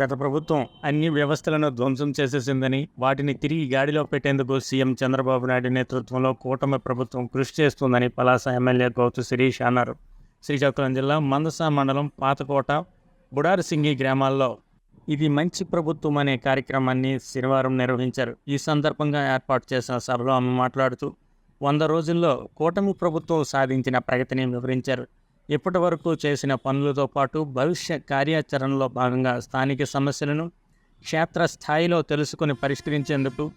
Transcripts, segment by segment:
గత ప్రభుత్వం అన్ని వ్యవస్థలను ధ్వంసం చేసేసిందని వాటిని తిరిగి గాడిలో పెట్టేందుకు సీఎం చంద్రబాబు నాయుడు నేతృత్వంలో కూటమి ప్రభుత్వం కృషి చేస్తుందని పలాస ఎమ్మెల్యే గౌతు శిరీష్ అన్నారు. శ్రీకాకుళం జిల్లా మందస మండలం పాతకోట బుడారసింగి గ్రామాల్లో ఇది మంచి ప్రభుత్వం అనే కార్యక్రమాన్ని శనివారం నిర్వహించారు. ఈ సందర్భంగా ఏర్పాటు చేసిన సభలో ఆమె మాట్లాడుతూ వంద రోజుల్లో కూటమి ప్రభుత్వం సాధించిన ప్రగతిని వివరించారు. ఇప్పటి వరకు చేసిన పనులతో పాటు భవిష్య కార్యాచరణలో భాగంగా స్థానిక సమస్యలను క్షేత్రస్థాయిలో తెలుసుకుని పరిష్కరించేందుకు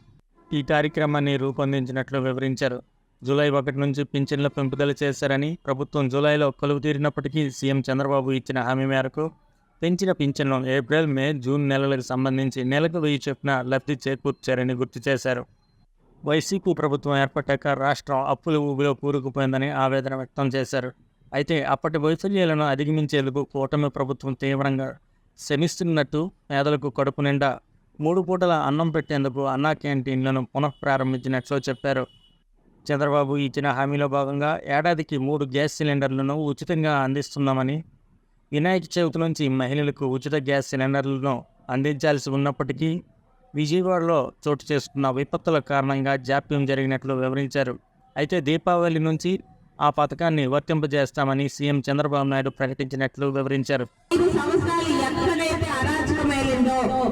ఈ కార్యక్రమాన్ని రూపొందించినట్లు వివరించారు. జూలై ఒకటి నుంచి పింఛన్ల పెంపుదల చేశారని ప్రభుత్వం జూలైలో కొలువు తీరినప్పటికీ సీఎం చంద్రబాబు ఇచ్చిన హామీ మేరకు పెంచిన పింఛన్లు ఏప్రిల్ మే జూన్ నెలలకు సంబంధించి నెలకు వెయ్యి చొప్పున లబ్ధి చేకూర్చారని గుర్తు చేశారు. వైసీపీ ప్రభుత్వం ఏర్పడ్డాక రాష్ట్రం అప్పుల ఊబిలో కూరుకుపోయిందని ఆవేదన వ్యక్తం చేశారు. అయితే అప్పటి వైఫల్యాలను అధిగమించేందుకు కూటమి ప్రభుత్వం తీవ్రంగా శ్రమిస్తున్నట్టు పేదలకు కడుపు నిండా మూడు పూటల అన్నం పెట్టేందుకు అన్నా క్యాంటీన్లను పునఃప్రారంభించినట్లు చెప్పారు. చంద్రబాబు ఇచ్చిన హామీలో భాగంగా ఏడాదికి మూడు గ్యాస్ సిలిండర్లను ఉచితంగా అందిస్తున్నామని వినాయక చవితి నుంచి మహిళలకు ఉచిత గ్యాస్ సిలిండర్లను అందించాల్సి ఉన్నప్పటికీ విజయవాడలో చోటు చేసుకున్న విపత్తుల కారణంగా జాప్యం జరిగినట్లు వివరించారు. అయితే దీపావళి నుంచి ఆ పథకాన్ని వర్తింపజేస్తామని సీఎం చంద్రబాబు నాయుడు ప్రకటించినట్లు వివరించారు.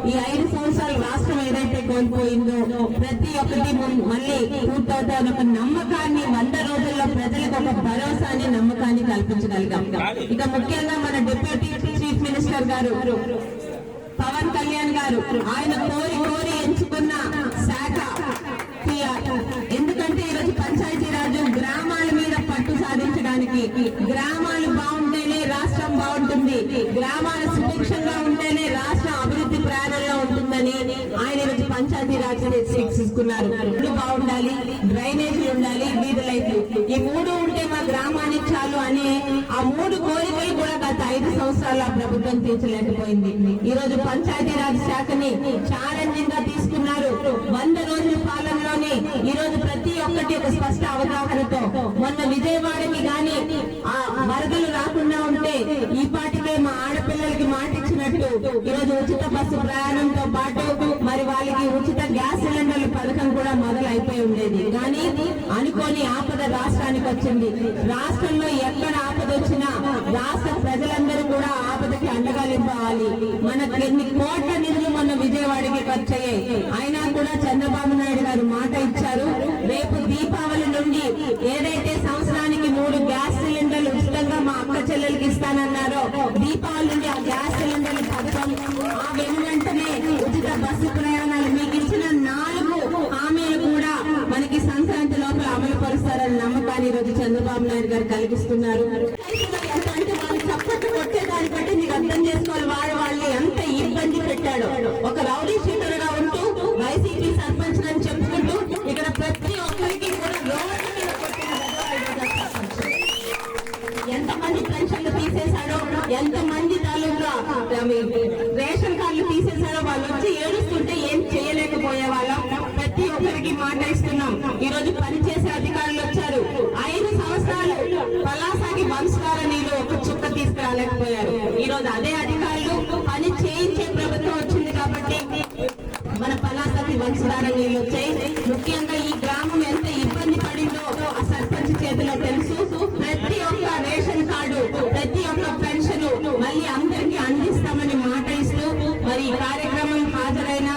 ఈ ఐదు సంవత్సరాలు రాష్ట్రం ఏదైతే కోల్పోయిందో ప్రతి ఒక్కటి మళ్ళీ పూర్తవుతా ఒక నమ్మకాన్ని వంద రోజుల్లో ప్రజలకు ఒక భరోసాని నమ్మకాన్ని కల్పించగలిగాం. ఇక ముఖ్యంగా మన డిప్యూటీ చీఫ్ మినిస్టర్ గారు పవన్ కళ్యాణ్ గారు ఆయన కోరి కోరి ఎంచుకున్న గ్రామాలు బాగుంటేనే రాష్ట్రం బాగుంటుంది. గ్రామాలు సుభిక్షంగా ఉంటేనే రాష్ట్రం అభివృద్ధి ప్రయాణంలో ఉంటుందని ఆయన ఈరోజు పంచాయతీరాజ్ శిక్షిస్తున్నారు ఇల్లు బాగుండాలి డ్రైనేజీలు ఉండాలి వీధి లైట్లు ఈ మూడు ఉంటే మా గ్రామానికి చాలు అని ఆ మూడు కోరికలు కూడా గత ఐదు సంవత్సరాల ప్రభుత్వం తీర్చలేకపోయింది. ఈ రోజు పంచాయతీరాజ్ శాఖని ఛాలెంజింగ్గా తీసుకున్నారు. వంద రోజుల పాలనలోనే ఈ రోజు ప్రతి ఒక్కటి ఒక స్పష్ట అవగాహనతో మొన్న విజయవాడకి గాని ఆ వరదలు రాకుండా ఉంటే ఈ పాటికే మా ఆడపిల్లలకి మాట ఈరోజు ఈ రోజు ఉచిత బస్సు ప్రయాణంతో పాటు మరి వాళ్ళకి ఉచిత గ్యాస్ సిలిండర్ల పథకం కూడా మొదలైపోయి ఉండేది. కానీ అనుకోని ఆపద రాష్ట్రానికి వచ్చింది. రాష్ట్రంలో ఎక్కడ ఆపద వచ్చినా రాష్ట్ర ప్రజలందరూ కూడా ఆపదకి అండగా నింపాలి మనకు ఎన్ని కోట్ల నిధులు మొన్న విజయవాడకి ఖర్చయ్యాయి అయినా కూడా చంద్రబాబు నాయుడు గారు మాట ఇచ్చారు. రేపు దీపావళి నుండి ఏదైతే సంవత్సరానికి మూడు గ్యాస్ సిలిండర్లు ఉచితంగా మా అక్క చెల్లెలకి ఇస్తానన్నారో దీపావళి నుండి ఆ గ్యాస్ సిలిండర్ల పథకం ఆ వెను వెంటనే ఉచిత బస్సు ప్రయాణాలు మీకు ఇచ్చిన నాలుగు హామీలు కూడా మనకి సంక్రాంతి లోపల అమలు పరుస్తారని నమ్మకాన్ని ఈరోజు చంద్రబాబు నాయుడు గారు కలిగిస్తున్నారు. అర్థం చేసుకోవాలి. వాడు వాళ్ళని ఎంత ఇబ్బంది పెట్టాడు. ఒక రౌడీ షీటర్గా ఉంటూ వైసీపీ సర్పంచ్ అని చెప్పుకుంటూ ఇక్కడ ప్రతి ఒక్కరికి కూడా రోడ్డు మీద ఎంతమంది పెన్షన్లు తీసేశాడో ఎంతమంది తాలూకా నీళ్ళు వచ్చాయి ముఖ్యంగా ఈ గ్రామం ఎంత ఇబ్బంది పడిందో ఆ సర్పంచ్ చేతిలో తెలుసు. ప్రతి ఒక్క రేషన్ కార్డు ప్రతి ఒక్క పెన్షన్ మళ్ళీ అందరికీ అందిస్తామని మాట ఇస్తూ మరి ఈ కార్యక్రమం హాజరైన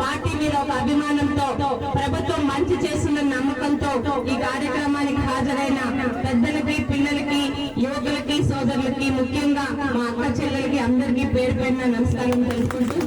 పార్టీ మీద ఒక అభిమానంతో ప్రభుత్వం మంచి చేస్తున్న నమ్మకంతో ఈ కార్యక్రమానికి హాజరైన పెద్దలకి పిల్లలకి యువకులకి సోదరులకి ముఖ్యంగా మా అక్క చెల్లెలకి అందరికీ పేరు పెట్టిన నమస్కారం తెలుసుకుంటూ